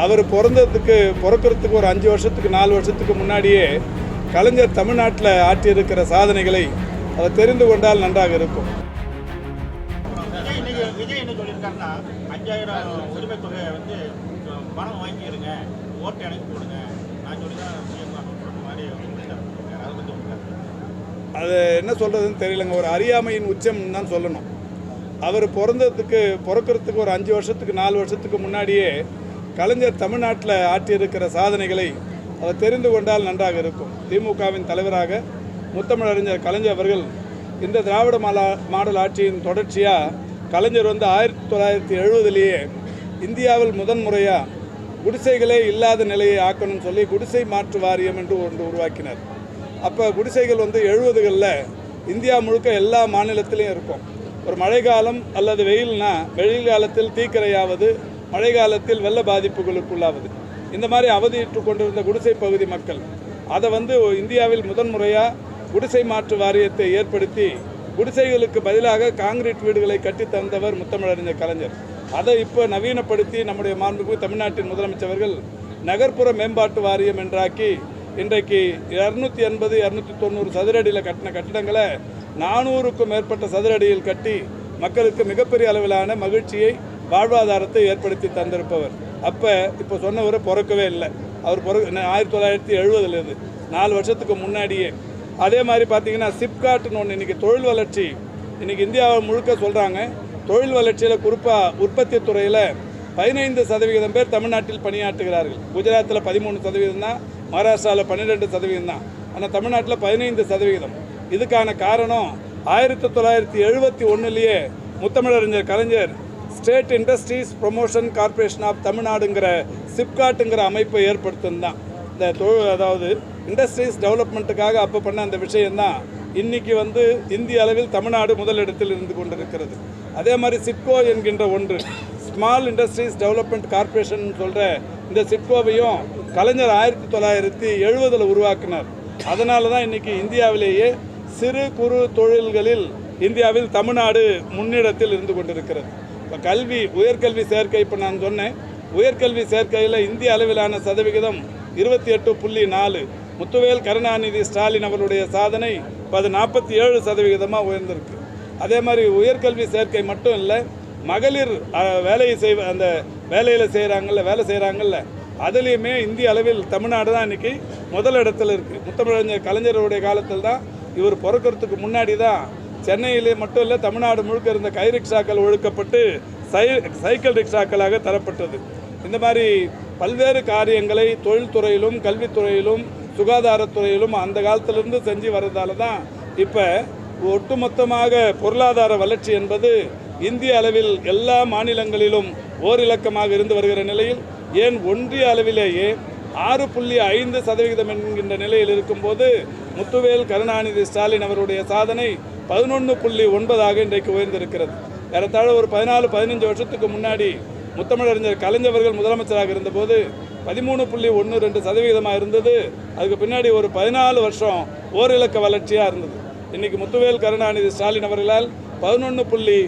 அவர் பிறந்ததுக்கு பிறக்கிறதுக்கு ஒரு அஞ்சு வருஷத்துக்கு நாலு வருஷத்துக்கு முன்னாடியே கலைஞர் தமிழ்நாட்டில் ஆற்றியிருக்கிற சாதனைகளை அவர் தெரிந்து கொண்டால் நன்றாக இருக்கும். அது என்ன சொல்கிறதுன்னு தெரியலங்க. ஒரு அறியாமையின் உச்சம் தான் சொல்லணும். அவர் பிறந்ததுக்கு பிறக்கிறதுக்கு ஒரு அஞ்சு வருஷத்துக்கு நாலு வருஷத்துக்கு முன்னாடியே கலைஞர் தமிழ்நாட்டில் ஆற்றியிருக்கிற சாதனைகளை அவர் தெரிந்து கொண்டால் நன்றாக இருக்கும். திமுகவின் தலைவராக முத்தமிழறிஞர் கலைஞர் அவர்கள் இந்த திராவிட மாலா மாடல் ஆட்சியின் தொடர்ச்சியாக கலைஞர் வந்து ஆயிரத்தி தொள்ளாயிரத்தி எழுபதுலேயே இந்தியாவில் முதன்முறையாக குடிசைகளே இல்லாத நிலையை ஆக்கணும்னு சொல்லி குடிசை மாற்று வாரியம் என்று ஒன்று உருவாக்கினார். அப்போ குடிசைகள் வந்து எழுபதுகளில் இந்தியா முழுக்க எல்லா மாநிலத்திலையும் இருக்கும். ஒரு மழைக்காலம் அல்லது வெயில்னா வெயில் காலத்தில் தீக்கரையாவது மழை காலத்தில் வெள்ள பாதிப்புகளுக்குள்ளாவது. இந்த மாதிரி அவதியிட்டு கொண்டிருந்த குடிசை பகுதி மக்கள் அதை வந்து இந்தியாவில் முதன்முறையாக குடிசை மாற்று வாரியத்தை ஏற்படுத்தி குடிசைகளுக்கு பதிலாக காங்கிரீட் வீடுகளை கட்டித் தந்தவர் முத்தமிழறிஞர் கலைஞர். அதை இப்போ நவீனப்படுத்தி நம்முடைய மாண்புக்கு தமிழ்நாட்டின் முதலமைச்சர்கள் நகர்ப்புற மேம்பாட்டு வாரியம் என்றாக்கி இன்றைக்கு இரநூத்தி எண்பது இரநூத்தி தொண்ணூறு சதுரடியில் கட்டின கட்டிடங்களை நானூறுக்கும் மேற்பட்ட சதுரடியில் கட்டி மக்களுக்கு மிகப்பெரிய அளவிலான மகிழ்ச்சியை வாழ்வாதாரத்தை ஏற்படுத்தி தந்திருப்பவர். அப்போ இப்போ சொன்னவர் பிறக்கவே இல்லை. அவர் பிற ஆயிரத்தி தொள்ளாயிரத்தி எழுபதுலேருந்து நாலு வருஷத்துக்கு முன்னாடியே. அதே மாதிரி பார்த்தீங்கன்னா சிப்காட்னு ஒன்று இன்றைக்கி தொழில் வளர்ச்சி இன்றைக்கி இந்தியாவை முழுக்க சொல்கிறாங்க தொழில் வளர்ச்சியில் குறிப்பாக உற்பத்தி துறையில் பதினைந்து சதவிகிதம் பேர் தமிழ்நாட்டில் பணியாற்றுகிறார்கள். குஜராத்தில் பதிமூணு சதவீதம் தான் மகாராஷ்டிராவில் பன்னிரெண்டு சதவீதம் தான். ஆனால் தமிழ்நாட்டில் பதினைந்து சதவிகிதம் இதுக்கான காரணம் ஆயிரத்தி தொள்ளாயிரத்தி எழுபத்தி ஒன்றுலேயே முத்தமிழறிஞர் Kalaignar State Industries Promotion Corporation of தமிழ்நாடுங்கிற சிப்காட்டுங்கிற அமைப்பை ஏற்படுத்துன்னு தான் இந்த தொழில் அதாவது இண்டஸ்ட்ரீஸ் டெவலப்மெண்ட்டுக்காக அப்போ பண்ண அந்த விஷயந்தான் இன்னைக்கு வந்து இந்திய அளவில் தமிழ்நாடு முதலிடத்தில் இருந்து கொண்டிருக்கிறது. அதே மாதிரி சிப்கோ என்கின்ற ஒன்று. ஸ்மால் இண்டஸ்ட்ரீஸ் டெவலப்மெண்ட் கார்பரேஷன் சொல்கிற இந்த சிப்கோவையும் கலைஞர் ஆயிரத்தி தொள்ளாயிரத்தி எழுபதில் உருவாக்கினார். அதனால தான் இன்னைக்கு இந்தியாவிலேயே சிறு குறு தொழில்களில் இந்தியாவில் தமிழ்நாடு முன்னிடத்தில் இருந்து கொண்டிருக்கிறது. இப்போ கல்வி உயர்கல்வி சேர்க்கை இப்போ நான் சொன்னேன். உயர்கல்வி சேர்க்கையில் இந்திய அளவிலான சதவிகிதம் இருபத்தி எட்டு புள்ளி நாலு. முத்துவேல் கருணாநிதி ஸ்டாலின் அவருடைய சாதனை இப்போ அது நாற்பத்தி ஏழு சதவிகிதமாக உயர்ந்திருக்கு. அதே மாதிரி உயர்கல்வி சேர்க்கை மட்டும் இல்லை மகளிர் வேலையை செய்வ அந்த வேலையில் செய்கிறாங்கல்ல வேலை செய்கிறாங்கல்ல அதுலேயுமே இந்திய அளவில் தமிழ்நாடு தான் இன்றைக்கி முதலிடத்தில் இருக்குது முத்தமிழறிஞர் கலைஞருடைய காலத்தில் தான் இவர் பிறக்கிறதுக்கு முன்னாடி தான் சென்னையிலே மட்டும் இல்லை தமிழ்நாடு முழுக்க இருந்த கை ரிக்ஷாக்கள் ஒழுக்கப்பட்டு சை சைக்கிள் ரிக்ஷாக்களாக தரப்பட்டது. இந்த மாதிரி பல்வேறு காரியங்களை தொழில்துறையிலும் கல்வித்துறையிலும் சுகாதாரத்துறையிலும் அந்த காலத்திலிருந்து செஞ்சு வர்றதால தான் இப்போ ஒட்டுமொத்தமாக பொருளாதார வளர்ச்சி என்பது இந்திய அளவில் எல்லா மாநிலங்களிலும் ஓரிலக்கமாக இருந்து வருகிற நிலையில் ஏன் ஒன்றிய அளவிலேயே ஆறு புள்ளி ஐந்து சதவிகிதம் என்கின்ற நிலையில் இருக்கும்போது முத்துவேல் கருணாநிதி ஸ்டாலின் அவருடைய சாதனை பதினொன்று புள்ளி ஒன்பதாக இன்றைக்கு உயர்ந்திருக்கிறது. ஏறத்தாழ ஒரு பதினாலு பதினஞ்சு வருஷத்துக்கு முன்னாடி முத்தமிழறிஞர் கலைஞர்கள் முதலமைச்சராக இருந்தபோது பதிமூணு புள்ளி ஒன்று ரெண்டு சதவீதமாக இருந்தது. அதுக்கு பின்னாடி ஒரு பதினாலு வருஷம் ஓரிலக்க வளர்ச்சியாக இருந்தது. இன்னைக்கு முத்துவேல் கருணாநிதி ஸ்டாலின் அவர்களால் பதினொன்று புள்ளி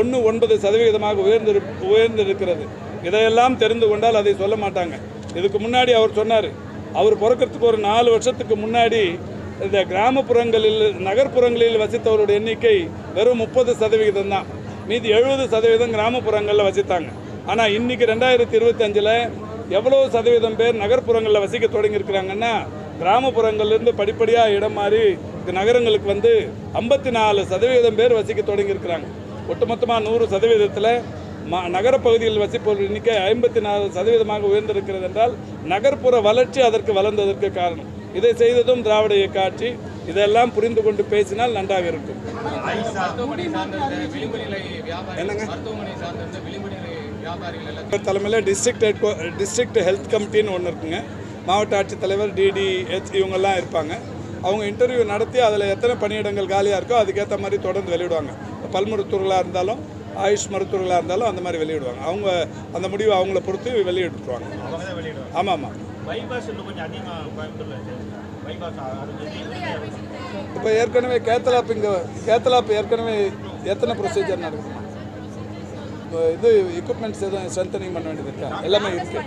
ஒன்று ஒன்பது சதவிகிதமாக உயர்ந்திரு உயர்ந்திருக்கிறது. இதையெல்லாம் தெரிந்து கொண்டால் அதை சொல்ல மாட்டாங்க. இதுக்கு முன்னாடி அவர் சொன்னார் அவர் பிறக்கிறதுக்கு ஒரு நாலு வருஷத்துக்கு முன்னாடி இந்த கிராமப்புறங்களில் நகர்ப்புறங்களில் வசித்தவருடைய எண்ணிக்கை வெறும் முப்பது சதவிகிதம் தான். மீதி எழுபது சதவீதம் கிராமப்புறங்களில் வசித்தாங்க. ஆனால் இன்னைக்கு ரெண்டாயிரத்தி இருபத்தஞ்சில் எவ்வளோ சதவீதம் பேர் நகர்ப்புறங்களில் வசிக்க தொடங்கியிருக்கிறாங்கன்னா கிராமப்புறங்கள்லேருந்து படிப்படியாக இடம் மாறி இந்த நகரங்களுக்கு வந்து ஐம்பத்தி நாலு சதவீதம் பேர் வசிக்க தொடங்கியிருக்கிறாங்க. ஒட்டுமொத்தமாக நூறு சதவீதத்தில் ம நகரப்பகுதியில் வசிப்பவர்கள் எண்ணிக்கை ஐம்பத்தி நாலு சதவீதமாக உயர்ந்திருக்கிறது என்றால் நகர்ப்புற வளர்ச்சி அதற்கு வளர்ந்ததற்கு காரணம். இதை செய்ததும் திராவிட இயக்க ஆட்சி இதெல்லாம் புரிந்து கொண்டு பேசினால் நன்றாக இருக்கும். எல்லாம் தலைமையில் டிஸ்ட்ரிக்ட் ஹெட் டிஸ்ட்ரிக்ட் ஹெல்த் கமிட்டின்னு ஒன்று இருக்குங்க. மாவட்ட ஆட்சித்தலைவர் டிடிஹெச் இவங்கெல்லாம் இருப்பாங்க. அவங்க இன்டர்வியூ நடத்தி அதில் எத்தனை பணியிடங்கள் காலியாக இருக்கோ அதுக்கேற்ற மாதிரி தொடர்ந்து வெளியிடுவாங்க. பல் மருத்துவர்களாக இருந்தாலும் ஆயுஷ் மருத்துவர்களாக இருந்தாலும் அந்த மாதிரி வெளியிடுவாங்க. அவங்க அந்த முடிவை அவங்கள பொறுத்து வெளியிட்டுருவாங்க. ஆமாம் ஆமாம். பைபாஸ் இன்னும் கொஞ்சம் அதிகமாக கோயம்புத்தூர்ல இருக்கு பைபாஸ் அது இப்போ ஏற்கனவே கேத்தலாப் இங்கே கேத்தலாப் ஏற்கனவே எத்தனை ப்ரொசீஜர் நடக்குது? இது எக்யூப்மெண்ட்ஸ் எதுவும் ஸ்ட்ரென்தனிங் பண்ண வேண்டியது இருக்கா? எல்லாமே இருக்கு.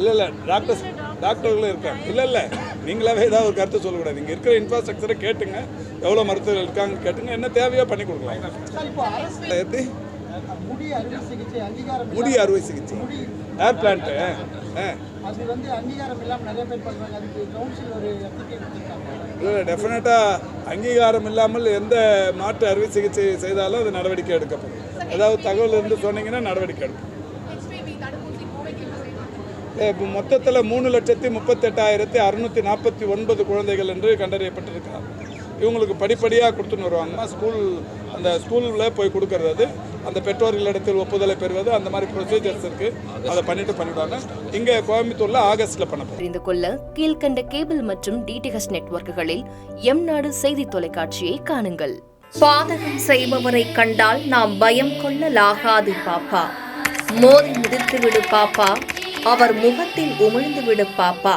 இல்லை இல்லை டாக்டர்ஸ் டாக்டர்களும் இருக்காங்க. இல்லை இல்லை நீங்களாவே ஏதாவது ஒரு கருத்து சொல்லக்கூடாது. இங்கே இருக்கிற இன்ஃப்ராஸ்ட்ரக்சரை கேட்டுங்க. எவ்வளோ மருத்துவர்கள் இருக்காங்கன்னு கேட்டுங்க. என்ன தேவையோ பண்ணி கொடுக்கலாம். எப்படி? முடி அறுவை சிகிச்சை அங்கீகாரம் முடி அறுவை சிகிச்சை. ஏர் பிளான்ட்டு அது வந்து அங்கீகாரம் இல்லாமல் நிறைய பேர் பண்ணுறாங்க அதுக்கு கவுன்சில் ஒரு அப்ளிகேஷன் கொடுத்துருக்காங்க இல்லை டெஃபினட்டாக அங்கீகாரம் இல்லாமல் எந்த மாற்று அறுவை சிகிச்சை செய்தாலும் அது நடவடிக்கை எடுக்கப்படும். ஏதாவது தகவல் இருந்து சொன்னீங்கன்னா நடவடிக்கை எடுக்கும். இப்போ மொத்தத்தில் மூணு லட்சத்தி முப்பத்தெட்டாயிரத்தி அறுநூற்றி நாற்பத்தி ஒன்பது குழந்தைகள் என்று கண்டறியப்பட்டிருக்கிறார் இவங்களுக்கு படிப்படியாக கொடுத்துன்னு வருவாங்கம்மா ஸ்கூல் அந்த ஸ்கூலில் போய் கொடுக்கறது அது. அந்த பெற்றோர்களிடத்தில் ஒப்புதலை பெறுவது அந்த மாதிரி ப்ரொசீஜர்ஸ் இருக்குது அதை பண்ணிட்டு பண்ணிவிடுவாங்க இங்கே கோயம்புத்தூரில் ஆகஸ்ட்டில் பண்ண அறிந்து கொள்ள கீழ்கண்ட கேபிள் மற்றும் டிடிஹெச் நெட்வொர்க்குகளில் எம் நாடு செய்தி தொலைக்காட்சியை காணுங்கள். பாதகம் செய்பவரை கண்டால் நாம் பயம் கொள்ளலாகாது பாப்பா. மோதி மிதித்து விடு பாப்பா. அவர் முகத்தில் உமிழ்ந்து விடு பாப்பா.